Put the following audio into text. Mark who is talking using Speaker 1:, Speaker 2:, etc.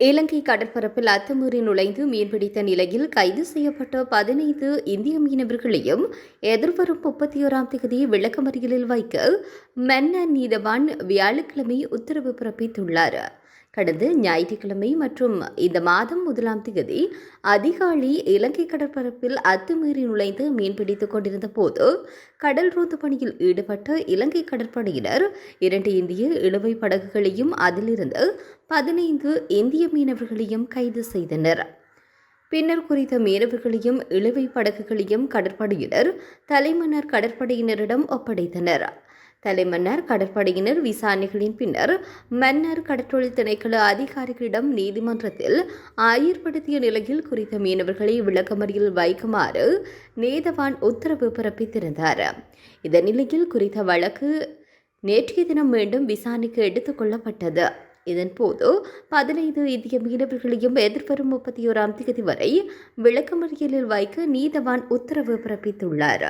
Speaker 1: இலங்கை கடற்பரப்பில் அத்துமீறி நுழைந்து மீன்பிடித்த நிலையில் கைது செய்யப்பட்ட பதினைந்து இந்திய மீனவர்களையும் எதிர்வரும் முப்பத்தி ஓராம் தேதி விளக்கமறியலில் வைக்க மன்னர் நீதவான் வியாழக்கிழமை உத்தரவு பிறப்பித்துள்ளார். கடந்த ஞாயிற்றுக்கிழமை மற்றும் இந்த மாதம் முதலாம் தேதி அதிகாலை இலங்கை கடற்பரப்பில் அத்துமீறி நுழைந்து மீன்பிடித்துக் கொண்டிருந்த போது கடல் ரோந்து பணியில் ஈடுபட்ட இலங்கை கடற்படையினர் இரண்டு இந்திய இழுவை படகுகளையும் அதிலிருந்து பதினைந்து இந்திய மீனவர்களையும் கைது செய்தனர். பின்னர் குறித்த மீனவர்களையும் இழுவை படகுகளையும் கடற்படையினர் தலைமன்னர் கடற்படையினரிடம் ஒப்படைத்தனர். தலைமன்னார் கடற்படையினர் விசாரணைகளின் பின்னர் மன்னர் கடற்றொழில் திணைக்கள அதிகாரிகளிடம் நீதிமன்றத்தில் ஆயர்படுத்திய நிலையில் குறித்த மீனவர்களை விளக்கமறியில் வைக்குமாறு நீதவான் உத்தரவு பிறப்பித்திருந்தார். இந்த நிலையில் குறித்த வழக்கு நேற்றைய தினம் மீண்டும் விசாரணைக்கு எடுத்துக்கொள்ளப்பட்டது இதன்போது பதினைந்து இந்திய மீனவர்களையும் எதிர்வரும் முப்பத்தி ஓராம் தேதி வரை விளக்கமறியலில் வைக்க நீதவான் உத்தரவு பிறப்பித்துள்ளார்.